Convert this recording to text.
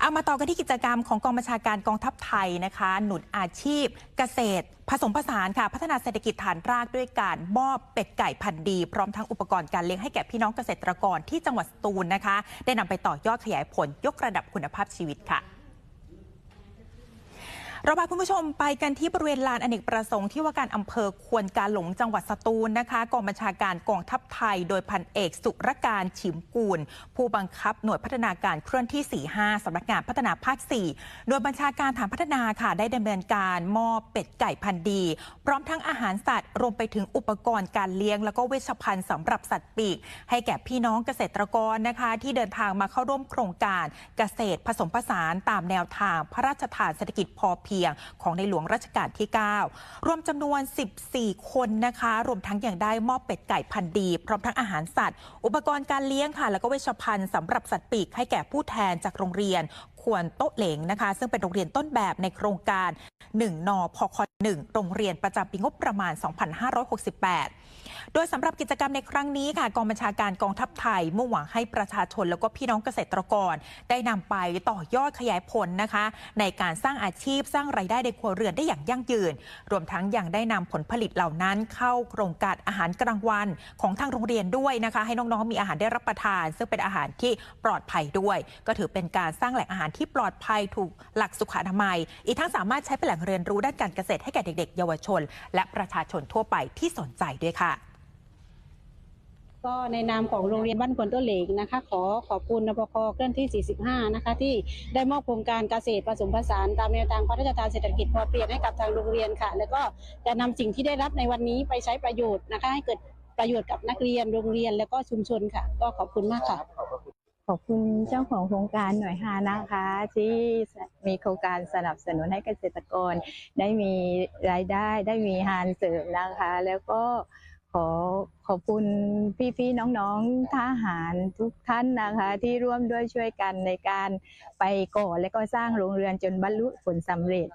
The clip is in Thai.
เอามาต่อกันที่กิจกรรมของกองบัญชาการกองทัพไทยนะคะ หนุนอาชีพ เกษตร ผสมผสานค่ะ พัฒนาเศรษฐกิจฐานรากด้วยการมอบเป็ดไก่พันธุ์ดี พร้อมทั้งอุปกรณ์การเลี้ยงให้แก่พี่น้องเกษตรกรที่จังหวัดสตูลนะคะ ได้นำไปต่อยอดขยายผลยกระดับคุณภาพชีวิตค่ะ เราพาคุณผู้ชมไปกันที่บริเวณลานอเนกประสงค์ที่ว่าการอำเภอควนกาหลงจังหวัดสตูลนะคะกองบัญชาการกองทัพไทย โดยพันเอกสุรการฉิมกูล ผู้บังคับหน่วยพัฒนาการเคลื่อนที่ 45 สำนักงานพัฒนาภาค 4 โดยบัญชาการฐานพัฒนาค่ะ ได้ดำเนินการมอบเป็ดไก่พันธุ์ดี พร้อมทั้งอาหารสัตว์ รวมไปถึงอุปกรณ์การเลี้ยง แล้วก็เวชภัณฑ์สำหรับสัตว์ปีก ให้แก่พี่น้องเกษตรกรนะคะ ที่เดินทางมาเข้าร่วมโครงการเกษตรผสมผสานตามแนวทางพระราชทานเศรษฐกิจพอเพียงของในหลวงรัชกาลที่ 9 รวมจำนวน 14 คนนะคะ รวมทั้งอย่างได้มอบเป็ดไก่พันธุ์ดี พร้อมทั้งอาหารสัตว์ อุปกรณ์การเลี้ยงค่ะ แล้วก็เวชภัณฑ์สำหรับสัตว์ปีกให้แก่ผู้แทนจากโรงเรียน ควรโต๊ะเหลงนะคะ ซึ่งเป็นโรงเรียนต้นแบบในโครงการ 1 นพค1โรงเรียนประจำปีงบประมาณ 2568 โดยสำหรับกิจกรรมในครั้งนี้ค่ะกองบัญชาการกองทัพไทย มุ่งหวังให้ประชาชนแล้วก็พี่น้องเกษตรกร ได้นำไปต่อยอดขยายผลนะคะ ในการสร้างอาชีพสร้างไรายได้ในครัวเรือนได้อย่างยั่งยืน รวมทั้งยังได้นำผลผลิตเหล่านั้น เข้าโครงการอาหารกลางวันของทางโรงเรียนด้วยนะคะ ให้น้องๆมีอาหารได้รับประทาน ซึ่งเป็นอาหารที่ปลอดภัยด้วย ก็ถือเป็นการสร้างแหล่งอาหารที่ปลอดภัยถูกหลักสุขอนามัย อีกทั้งสามารถใช้เป็นแหล่งเรียนรู้ด้านการเกษตรให้แก่เด็ก ๆ เยาวชน และประชาชนทั่วไปที่สนใจด้วยค่ะก็ในนามของโรงเรียนบ้านควนตัวเหลงนะคะ ขอขอบคุณนปคเคลื่อนที่ 45 นะคะ ที่ได้มอบโครงการเกษตรผสมผสานตามแนวทางพระราชทานเศรษฐกิจพอเพียงให้กับทางโรงเรียนค่ะ แล้วก็จะนำสิ่งที่ได้รับในวันนี้ไปใช้ประโยชน์นะคะ ให้เกิดประโยชน์กับนักเรียนโรงเรียน แล้วก็ชุมชนค่ะ ก็ขอบคุณมากค่ะ อบคุณเจ้าของโครงการหน่วยฮานะคะ ที่มีโครงการสนับสนุนให้เกษตรกร ได้มีรายได้ได้มีฮานเสริมนะคะ แล้วก็ขอขอบคุณพี่ๆน้องๆทหารทุกท่านนะคะ ที่ร่วมด้วยช่วยกันในการไปก่อและก็สร้างโรงเรือนจนบรรลุผลสำเร็จ